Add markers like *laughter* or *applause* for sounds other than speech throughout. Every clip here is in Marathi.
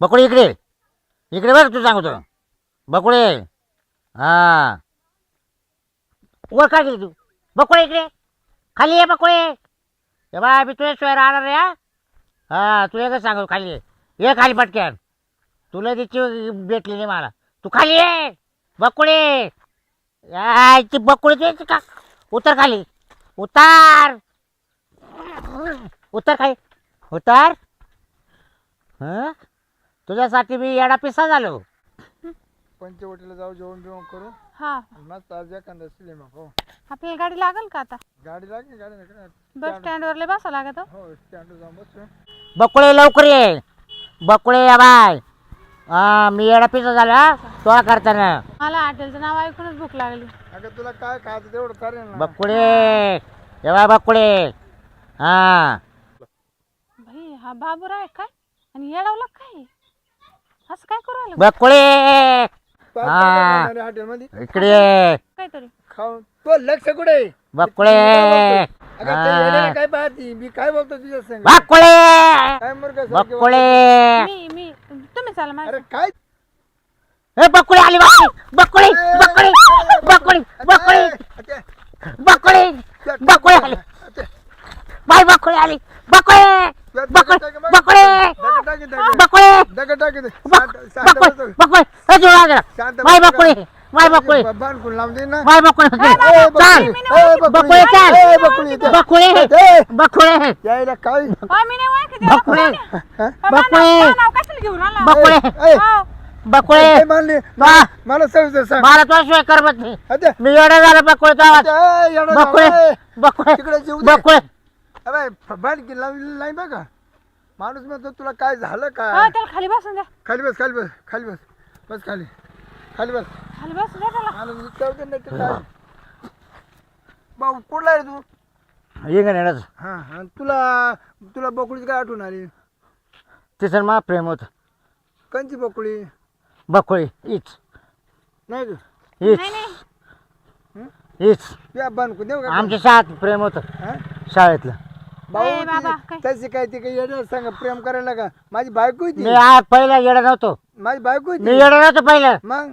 बकुळे इकडे इकडे बघ तू सांगतो. बकुळे हा. वर काय गेली तू? बकुळे इकडे खाली ये बकुळे ये. बा मी तुझ्या शिवाय राहणार रे हा? हा तू एकच सांगतो खाली ये. ये खाली पटक्यान तुला तिची भेटली नाही मला. तू खाली ये. बकुळे यायची बकुळे द्यायची का? उतर खाली. उतार. उतर खाली. उतार. हा? तुझ्यासाठी मी येडा पिसा झालो. पंचवटीला जाऊ जेवण जेवण करू हा. आणि मस्त आज एखादा सिनेमा हो आपल्याला गाडी लागेल का आता? गाडी लागली गाडी नाही काय बस स्टँडवर लय बसा लागत हो. हो स्टँड जाऊन बसू. बकुळे लवकर ये. बकुळे या बाय. हा मी येडा पिसा झालो हा. तुला करताना. मला हॉटेलचं नाव ऐकूनच भूक लागली. अगं तुला काय खायचं तेवढं ना. बकुळे. ये बाय बकुळे. हा. भाई हा बाबूराव आहे काय? आणि येडवला काय? असं काय करू राहिलं? बकुळे हा. हॉटेलमध्ये? इकडे ये. काहीतरी. खाऊन. तो लक्ष कुठे आहे? बकुळे अगं ते येड्याला हा. काय पाहती? मी काय बोलतो तुझ्या संग? बकुळे काय मूर्ख सारखी बकुळे मी मी तुम्ही चाला बोलते. माझ्या अरे काय? ए बकुळे आली बकुळे बकुळे बकुळे बकुळे ते- बकुळे ते- बकुळे आली ते- बाय बकुळे आली बकुळे ते- बकुळे दगड टाक- बकुळे दगड टाक- दगड- बकुळे दगड टाक इथे. बक- शांत- शांत बकुळे बस. बकुळे ए जोडा बस. बकुळे बाय बकुळे. बांधून लावून दे ना. बाय बकुळे ए, चाल बकुळी, ए, बकुळे चाल. ए, बकुळी, इथे. बकुळे ए, बकुळे. यायला काय अहो, मी नाही ओळखत याला. बकुळे. हा? अहो, बकुळे. माझं- माझं नाव कशाला घेऊन आला? बकुळे. ए, हो. बकुळे. काय मानली. मा- मला सविस्तर सांग. मला तो शिवाय करमत नाही. आता- मी एवढा झाला बकुळे तो आवाज. आता, ए, येडा बकुळे झाला, ए. बकुळे तिकडे जीव दे. बकुळे. अबे, फ- बाण की लावली नाही बघा. माणूस म्हणतो तुला काय झालं हो, काय त्याला खाली बसून द्या. खाली बस खाली बस खाली बस. बस खाली. खाली बस. खाली बसून द्या त्याला. मला विचारते नाही तर काय? भाऊ कुठला आहे तू? ये का नेण्याचं. हा हा तुला तुला बकुळीची काय आठवण आली? तिचं मा प्रेम होत. कंची बकुळी बकुळे इच नाही का इच नाही नाही. इच या देऊ का? आमच्या शाळेत प्रेम होतं हा? शाळेतलं. भाऊ ए, बाबा, ती- काय? तशी काय? ती काही येणार सांग प्रेम करायला का? माझी बायको मी ती आज पहिला येडा नव्हतो. माझी बायको आहे मी ती येडा नव्हतो पहिलं. मग?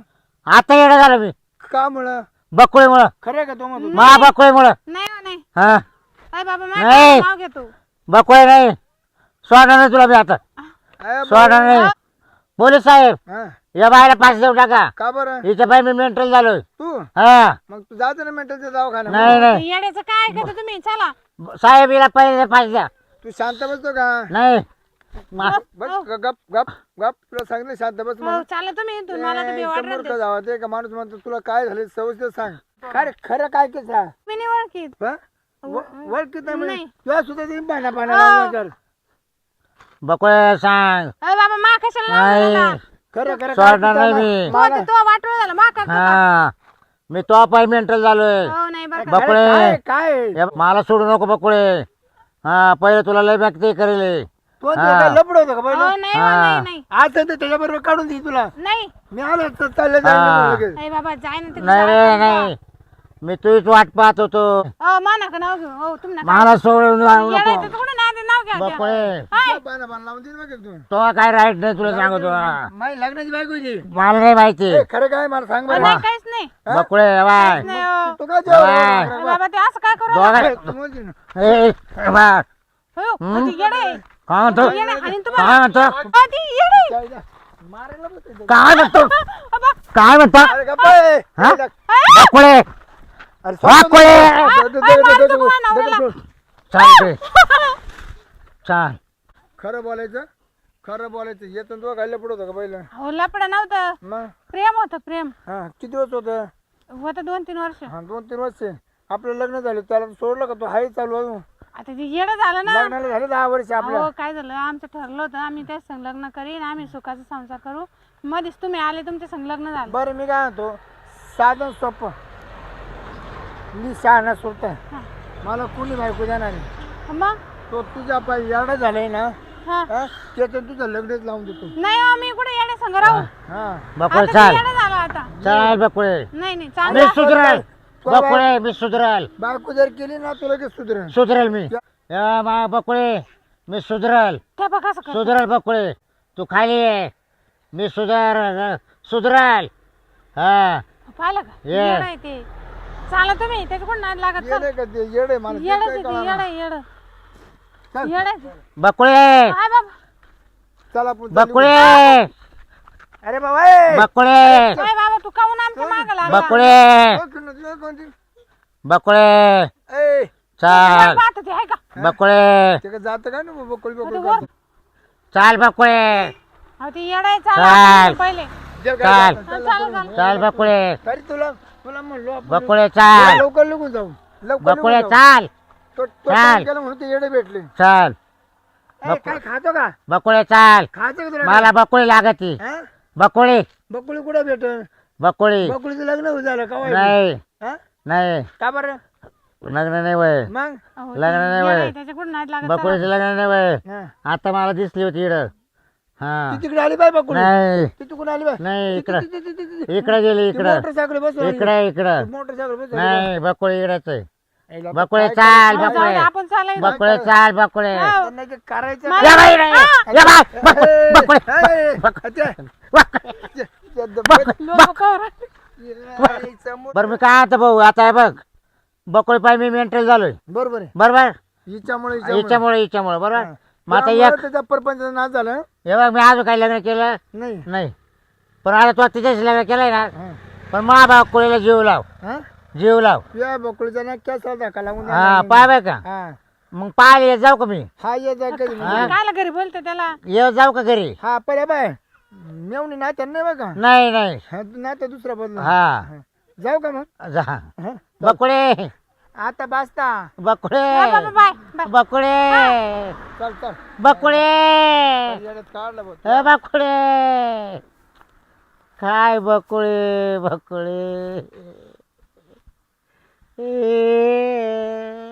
आता येडा झालो मी. का मुळे बकुळेमुळं. खरं का तो म्हणतो? मा बकुळेमुळं. नाही हो, नाही. हा? अरे बाबा नाही. माझं नाव घेतो बकुळे नाही. सोडणार नाही तुला मी आता. सोडणार नाही. पोलीस साहेब हा. या बायला पाच देऊ टाका. का बरं? इथं बाई मी मेंटल झालोय. तू? हा. मग तू जातो ना मेंटलच्या दवाखान्यात? नाही नाही. येड्याचं काय ऐकतो तुम्ही? चला. साहेब हिला पहिले पाच द्या. तू शांत बसतो का? नाही. मा- बस ग- गप गप गप. तुला सांगितलं शांत बस हो म्हणून. चाला तुम्ही इथून. मला ए, जावं ते का? माणूस म्हणतो तुला काय झालं? सविस्तर सांग. काय रे, खरं काय की सांग मी नाही ओळखीत. हा? व- ओळखीत नाही म्हणजे? नाही. तुला सुद्धा ते पाण्या पाण्या कर बकुळे सांग. अरे बाबा मा कशाला नाव नाही. घेता? खरं खरं सोडणार काय नाही की मी. तो मला- ते तो वाटोळ झाला. मा का? हा. मी तो पाय मेंटल झालोय. हो नाही बरं का बा- बकुळे. अरे, काय काय? हे मला सोडू नको बकुळे. हा पहिले तुला लय बॅग ते करेल. हा. काय लपड होतं का पहिलं नाही हो, हा. नाही नाही आज तर त्याच्या बरोबर काढून दे तुला नाही मी आलो तर चालले हा. जायला लगेच अरे बाबा जाय ना नाही रे नाही मी तुझीच वाट पाहत होतो हो नाव घेऊ हो नका मला सोडून जाऊ येडा नको नाव हाय. लावून तू तो काय राईट नाही तुला सांगतो हा. माझी लग्नाची बायको आहे ती. मला नाही माहिती ए, खरं काय मला सांग बरं नाही काहीच नाही बकुळे बाय नाही हो. तू काय बाय. अरे बाबा ते असं काय करू? दोघा. ए, बाय. हो येडे आहे. काय म्हणतो? आणि काय म्हणतो? हा, ती येडे! आहे. जाय, जाय. मारायला बसते. काय म्हणतो? अबा, काय म्हणतो? अरे गप्प आहे. हा? अरे, बकुळे! बकुळे दे- दे- दे- मारू दे- दे- नको माझ्या दे- नवऱ्याला. दे- चालते *laughs* चाल. खरं बोलायचं? खरं बोलायचं? येतं तो घायला पुढं होतं का पहिलं? हो लपड नव्हतं. मग? प्रेम होतं प्रेम. हा किती दिवस होतं? होतं दोन तीन वर्ष. हा दोन तीन वर्ष. आपलं लग्न झालं त्याला सोडलं का? तो हाय चालू अजून. आता ते येडं झालं ना. लग्नाला झाले दहा वर्ष आपल्या हो काय झालं? आमचं ठरलं होतं. आम्ही त्याच संग लग्न करीन. आम्ही सुखाचा संसार करू. मध्येच तुम्ही आले तुमच्या संग लग्न झालं. बरं मी काय म्हणतो साधन सोपं. मी शहाणा सोडता हा. मला कोणी बायको देणार नाही. मग? तो तुझा पाय एवढा झालाय ना हा. हा, त्याचं तुझं लग्नच लावून देतो. नाही हो मी कुठे येडे संग राहू? हा. बकुळे आता चाल. ते येडं झालं आता. चाल बकुळे नाही नाही मी चांगलं सुधरल बकुळे मी सुधरल. बायको जर केली ना तुला लगेच सुधरेल. सुधरल मी. या. मा बकुळे मी सुधरल. त्या बघा कसं करतो. सुधरल बकुळे. तू खाली ये. मी सुधार सुधराल. हा. पाहिलं का? ये. येडं आहे ते. चाला तुम्ही त्याच्याकडून नाद लागत चल. येडे का ते? येडे मला. ते येडच काय आहे ते कळालं. येडं येडं. चल. येडं आहे ते. बकुळे. काय बाबा. चला आपण बकुळे. अरे बाबा ए! बकुळे. बाबा तू काऊन आमच्या मागं लागला? बकुळे? बकुळे! चाल! पाहत ते आहे का? बकुळे! ते का जातं का ना बकुळी बकुळी. चाल बकुळे! अहो ते चाल. चाला! पहिले. जे काय चाल. जातं, हा, चल. चाल. बकुळे! तरी तुला तुला म्हणलो आपण बकुळे चाल! लवकर निघून जाऊ. लवकर बकुळे निघून जाऊ. चाल! तो- तो चाल. काम केलं म्हणून ते येडे भेटले. चाल! ए, काय खातो का? बकुळे चाल! खातो का तुला? मला बकुळी लागती. हा? बकुळी! बकुळी कुठं भेट बकुळी. बकुळीचं लग्न झालं का नाही. हा? नाही. का बरं? लग्न नाही वय. मग? अहो, लग्न नाही येडं वय. त्याच्याकडून लागत. बकुळीचं लग्न नाही वय. हा. आता मला दिसली होती इड. हा. ती तिकडे आली बाय बकुळी. नाही. ती तिकडून आली बाय नाही इकडं. इकडं गेली इकडं. मोटरसायकल बसून इकडं इकडं. मोटरसायकल बसून नाही बकुळी इकडंच आहे. बकुळे काय चाल अहो, जाऊ दे, बकुळे आपण चालायचं. बकुळे चाल बकुळे. त्यांना ते करायचं बाई या बाई, बकुळे, बकुळे. बरं मी काय आता भाऊ आता हे बघ बकुळे पाय मी मेंटल झालोय. बरोबर आहे. बरोबर? हिच्यामुळे हिच्यामुळे. हिच्यामुळे हिच्यामुळे बरोबर. मग आता त्यामुळे एक त्याचा परपंच नाच झालं हे? बघ मी अजून काही लग्न केलं? नाही. नाही. पण आता तू तिच्याशी लग्न केलंय ना हा. पण मा बकुळीला जीव लाव. हा? जीव लाव. या बकुळीचा ना कॅस धक्का लागून हा. पाय का? हा. मग पाहायला येत जाऊ का मी? हा ये जा कधी. कायला घरी बोलते त्याला? येऊ जाऊ का घरी? हा पहिले बाय. मेवणी नात्या नाही बघा नाही नाही. हा नात्या दुसरा बदल हा. जाऊ का मग? जा. हा? बकुळे. आता बाजता बकुळे. बकुळे. चल चल. बकुळे. येड्यात काढलं बघ. अ बकुळे. काय बकुळे बकुळे? ए.